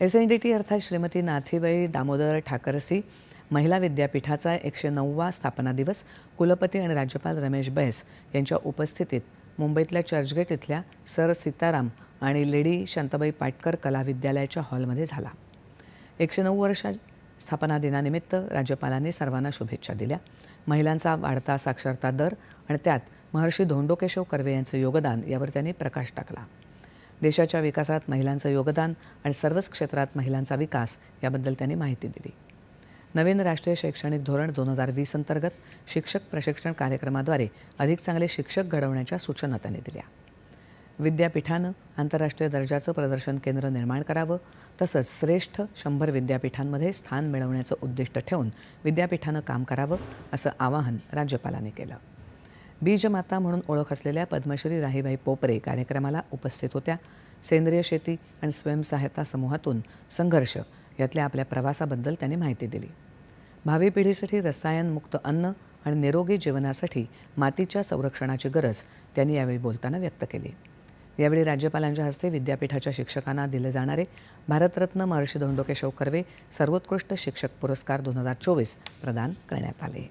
S N D T अर्थात श्रीमती नाथीबाई दामोदर ठाकरसी महिला विद्यापीठाचा एकशे नववा स्थापना दिवस कुलपती आणि राज्यपाल रमेश बैस यांच्या उपस्थितीत मुंबईतल्या चर्चगेट इथल्या सर सीताराम आणि लेडी शांताबाई पाटकर कला विद्यालयाच्या हॉलमध्ये झाला. एकशे नऊ वर्षा स्थापना दिनानिमित्त राज्यपालांनी सर्वांना शुभेच्छा दिल्या. महिलांचा वाढता साक्षरता दर आणि त्यात महर्षी धोंडोकेशव कर्वे यांचं योगदान यावर त्यांनी प्रकाश टाकला. देशाच्या विकासात महिलांचं योगदान आणि सर्वच क्षेत्रात महिलांचा विकास याबद्दल त्यांनी माहिती दिली. नवीन राष्ट्रीय शैक्षणिक धोरण दोन हजार वीस अंतर्गत शिक्षक प्रशिक्षण कार्यक्रमाद्वारे अधिक चांगले शिक्षक घडवण्याच्या सूचना त्यांनी दिल्या. विद्यापीठानं आंतरराष्ट्रीय दर्जाचं प्रदर्शन केंद्र निर्माण करावं तसंच श्रेष्ठ शंभर विद्यापीठांमध्ये स्थान मिळवण्याचं उद्दिष्ट ठेवून विद्यापीठानं काम करावं असं आवाहन राज्यपालांनी केलं. बीजमाता म्हणून ओळख असलेल्या पद्मश्री राहीबाई पोपरे कार्यक्रमाला उपस्थित होत्या. सेंद्रिय शेती आणि स्वयंसहायता समूहातून संघर्ष यातल्या आपल्या प्रवासाबद्दल त्यांनी माहिती दिली. भावी पिढीसाठी रसायनमुक्त अन्न आणि निरोगी जीवनासाठी मातीच्या संरक्षणाची गरज त्यांनी यावेळी बोलताना व्यक्त केली. यावेळी राज्यपालांच्या हस्ते विद्यापीठाच्या शिक्षकांना दिले जाणारे भारतरत्न महर्षी धोंडोकेशव कर्वे सर्वोत्कृष्ट शिक्षक पुरस्कार दोन हजार चोवीस प्रदान करण्यात आले.